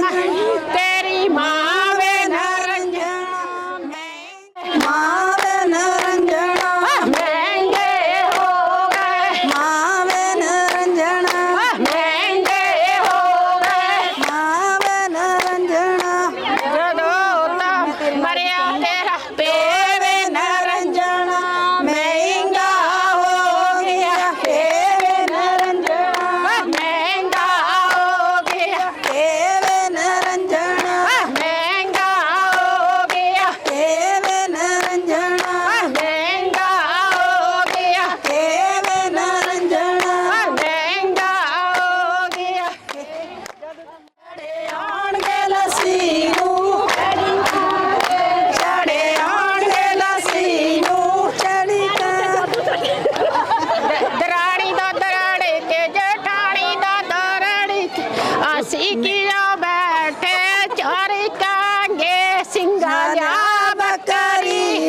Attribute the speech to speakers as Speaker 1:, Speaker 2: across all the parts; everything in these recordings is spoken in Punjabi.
Speaker 1: 对。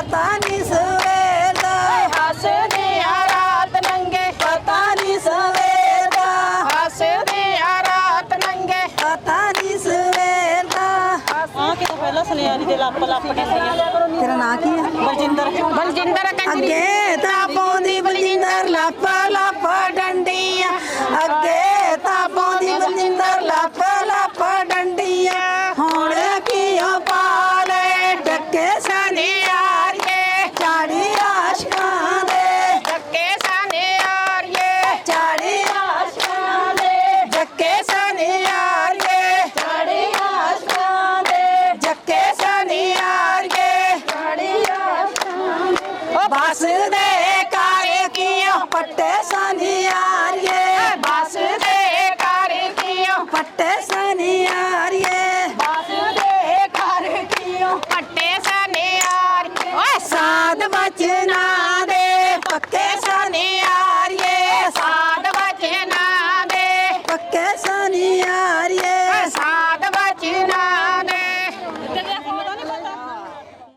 Speaker 1: ਪਤਾ ਨਹੀਂ ਸਵੇਰ
Speaker 2: ਹੱਸਦੇ ਆ ਨੰਗੇ।
Speaker 1: ਪਤਾ ਨਹੀਂ ਸਵੇਰ
Speaker 3: ਪਹਿਲਾਂ ਸੁਣਿਆ
Speaker 1: ਤੇਰਾ ਨਾਂ ਕੀ ਹੈ
Speaker 3: ਬਲਜਿੰਦਰ।
Speaker 2: ਬਲਜਿੰਦਰ ਕੰਜਰੀ।
Speaker 1: ਅੱਗੇ ਤਾਂ ਪਾਉਂਦੀ ਬਲਜਿੰਦਰ ਲੱਪ ਲੱਪ ਪੱਟੇ ਸਨੀਆਰੀਏ। ਬਸ ਦੇ ਕਰ ਕਿਉਂ ਪੱਟੇ ਸਨੀਆਰੀਏ। ਬਸ ਦੇ ਕਰ ਕਿਉਂ ਪੱਟੇ ਸਨੀਆਰੀਏ ਓਏ ਸਾਧ